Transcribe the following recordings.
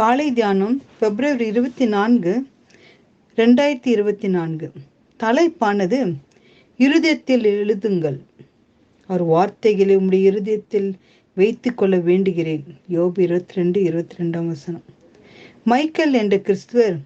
காலை தியானம் பிப்ரவரி இருபத்தி நான்கு ரெண்டாயிரத்தி இருபத்தி நான்கு. தலைப்பானது இருதயத்தில் எழுதுங்கள். அவர் வார்த்தைகளை உம்முடைய இருதயத்தில் வைத்து கொள்ள வேண்டுகிறேன். யோபு இருபத்தி ரெண்டு இருபத்தி ரெண்டாம் வசனம். மைக்கேல் என்ற கிறிஸ்துவர்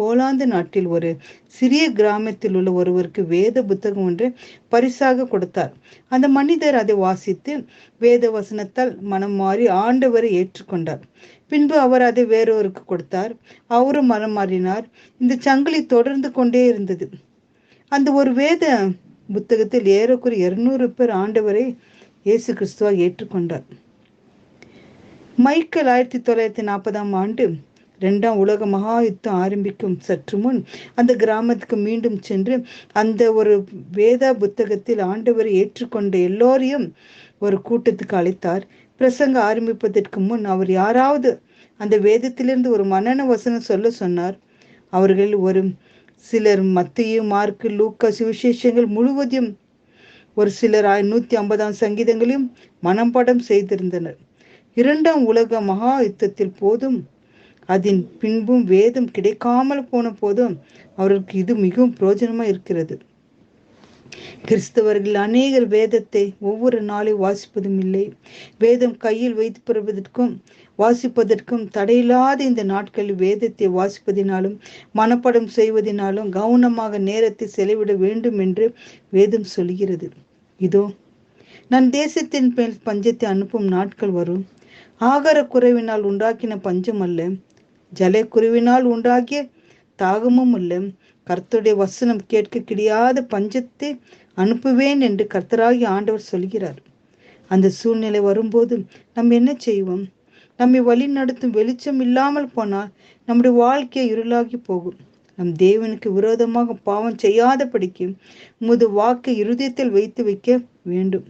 போலாந்து நாட்டில் ஒரு சிறிய கிராமத்தில் உள்ள ஒருவருக்கு வேத புத்தகம் ஒன்று பரிசாக கொடுத்தார். அந்த மனிதர் அதை வாசித்து வேத வசனத்தால் மனம் மாறி ஆண்டவரை ஏற்றுக்கொண்டார். பின்பு அவர் அதை வேறொருக்கு கொடுத்தார். அவரும் மனம் மாறினார். இந்த சங்கிலி தொடர்ந்து கொண்டே இருந்தது. அந்த ஒரு வேத புத்தகத்தில் ஏறக்குறைய இருநூறு பேர் ஆண்டவரை இயேசு கிறிஸ்துவா ஏற்றுக்கொண்டார். மைக்கேல் ஆயிரத்தி தொள்ளாயிரத்தி நாற்பதாம் ஆண்டு ரெண்டாம் உலக மகா யுத்தம் ஆரம்பிக்கும் சற்று முன் அந்த கிராமத்துக்கு மீண்டும் சென்று அந்த ஒரு வேத புத்தகத்தில் ஆண்டவரை ஏற்றுக்கொண்ட எல்லோரையும் ஒரு கூட்டத்துக்கு அழைத்தார். பிரசங்க ஆரம்பிப்பதற்கு முன் அவர் யாராவது அந்த வேதத்திலிருந்து ஒரு மன்னன வசனம் சொல்ல சொன்னார். அவர்கள் ஒரு சிலர் மத்திய மார்க்கு லூக்கா சுவிசேஷங்கள் முழுவதையும் ஒரு சிலர் நூத்தி ஐம்பதாம் சங்கீதங்களையும் மனப்பாடம் செய்திருந்தனர். இரண்டாம் உலக மகா யுத்தத்தில் போதும் அதன் பின்பும் வேதம் கிடைக்காமல் போன போதும் அவர்களுக்கு இது மிகவும் பிரயோஜனமாக இருக்கிறது. கிறிஸ்தவர்கள் அநேகர் வேதத்தை ஒவ்வொரு நாளை வாசிப்பதும் இல்லை. வேதம் கையில் வைத்து பெறுவதற்கும் வாசிப்பதற்கும் தடையில்லாத இந்த நாட்களில் வேதத்தை வாசிப்பதினாலும் மனப்படம் செய்வதினாலும் கவனமாக நேரத்தை செலவிட வேண்டும் என்று வேதம் சொல்கிறது. இதோ நான் தேசத்தின் மேல் பஞ்சத்தை அனுப்பும் நாட்கள் வரும். ஆகார குறைவினால் உண்டாக்கின பஞ்சம் அல்ல. ஜலைக்குருவினால் உண்டாகிய தாகமும் இல்லை கர்த்தருடைய வசனம் கேட்க கிடையாத பஞ்சத்தை அனுப்புவேன் என்று கர்த்தராகி ஆண்டவர் சொல்கிறார். அந்த சூழ்நிலை வரும்போது நம்ம என்ன செய்வோம்? நம்மை வழி நடத்தும் வெளிச்சம் இல்லாமல் போனால் நம்முடைய வாழ்க்கை இருளாகி போகும். நம் தேவனுக்கு விரோதமாக பாவம் செய்யாதபடிக்கு முது வாக்கை இருதயத்தில் வைத்து வைக்க வேண்டும்.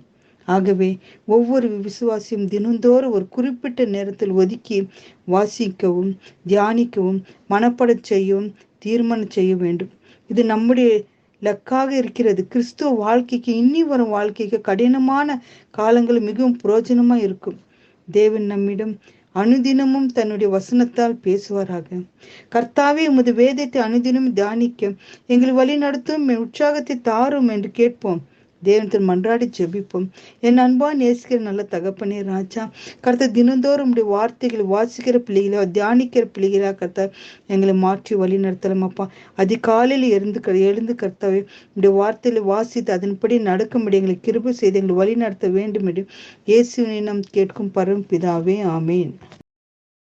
ஆகவே ஒவ்வொரு விசுவாசியும் தினந்தோறும் ஒரு குறிப்பிட்ட நேரத்தில் ஒதுக்கி வாசிக்கவும் தியானிக்கவும் மனப்படச் செய்யவும் தீர்மானம் செய்ய வேண்டும். இது நம்முடைய லக்காக இருக்கிறது. கிறிஸ்துவ வாழ்க்கைக்கு இன்னி வரும் வாழ்க்கைக்கு கடினமான காலங்கள் மிகவும் புரோஜனமாக இருக்கும். தேவன் நம்மிடம் அனுதினமும் தன்னுடைய வசனத்தால் பேசுவாராக. கர்த்தாவே உமது வேதத்தை அனுதினம் தியானிக்க எங்களை வழி நடத்தும் உற்சாகத்தை தாரும் என்று கேட்போம். தேவனத்தில் மன்றாடி ஜெபிப்போம். என் அன்பா நேசிக்கிற நல்ல தகப்பனே ராஜா கருத்த தினந்தோறும் உடைய வார்த்தைகள் வாசிக்கிற பிள்ளைகளோ தியானிக்கிற பிள்ளைகளா கருத்த எங்களை மாற்றி வழி நடத்தலாம் அப்பா. அதிகாலையில் எழுந்து எழுந்து கர்த்தாவே உடைய வார்த்தையில வாசித்து அதன்படி நடக்கும்படி எங்களை கிருப செய்து எங்களை வழி நடத்த வேண்டும் என்று இயேசுவினை நாம் கேட்கும் பரம் பிதாவே ஆமேன்.